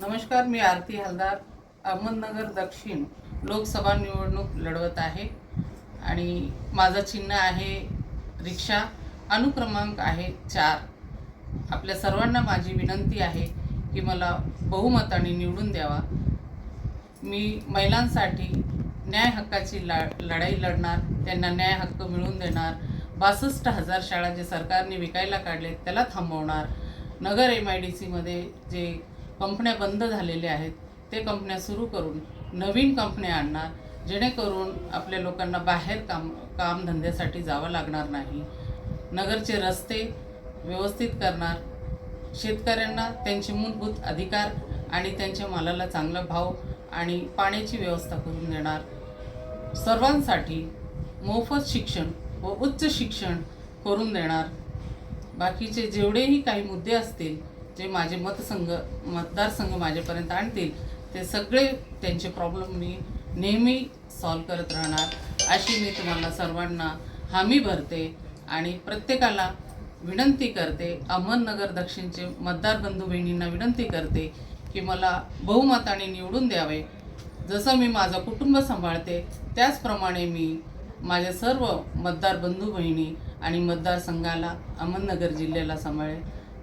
नमस्कार मी आरती हलदार अहमदनगर दक्षिण लोकसभा निवडणूक लढवत आहे आणि माझं चिन्ह आहे रिक्षा अनुक्रमांक आहे चार. आपल्या सर्वांना माझी विनंती आहे की मला बहुमताने निवडून द्यावा. मी महिलांसाठी न्याय हक्काची ला लढाई लढणार त्यांना न्याय हक्क मिळवून देणार बासष्ट हजार शाळा जे सरकारने विकायला काढले त्याला थांबवणार. नगर एम आय डी सीमध्ये जे कंपन्या बंद झालेल्या आहेत. ते कंपन्या सुरू करून नवीन कंपन्या आणणार जेणेकरून आपल्या लोकांना बाहेर काम कामधंद्यासाठी जावं लागणार नाही. नगरचे रस्ते व्यवस्थित करणार शेतकऱ्यांना त्यांचे मूलभूत अधिकार आणि त्यांच्या मालाला चांगला भाव आणि पाण्याची व्यवस्था करून देणार. सर्वांसाठी मोफत शिक्षण व उच्च शिक्षण करून देणार. बाकीचे जेवढेही काही मुद्दे असतील जे माझे मतसंघ मतदारसंघ माझ्यापर्यंत आणतील ते सगळे त्यांचे प्रॉब्लेम मी नेहमी सॉल्व करत राहणार. अशी मी तुम्हाला सर्वांना हमी भरते आणि प्रत्येकाला विनंती करते. अहमदनगर दक्षिणचे मतदार बंधू बहिणींना विनंती करते की मला बहुमताने निवडून द्यावे. जसं मी माझं कुटुंब सांभाळते त्याचप्रमाणे मी माझ्या सर्व मतदार बंधू बहिणी आणि मतदारसंघाला अहमदनगर जिल्ह्याला सांभाळेल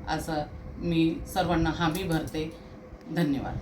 असं मी सर्वांना हमी भरते. धन्यवाद.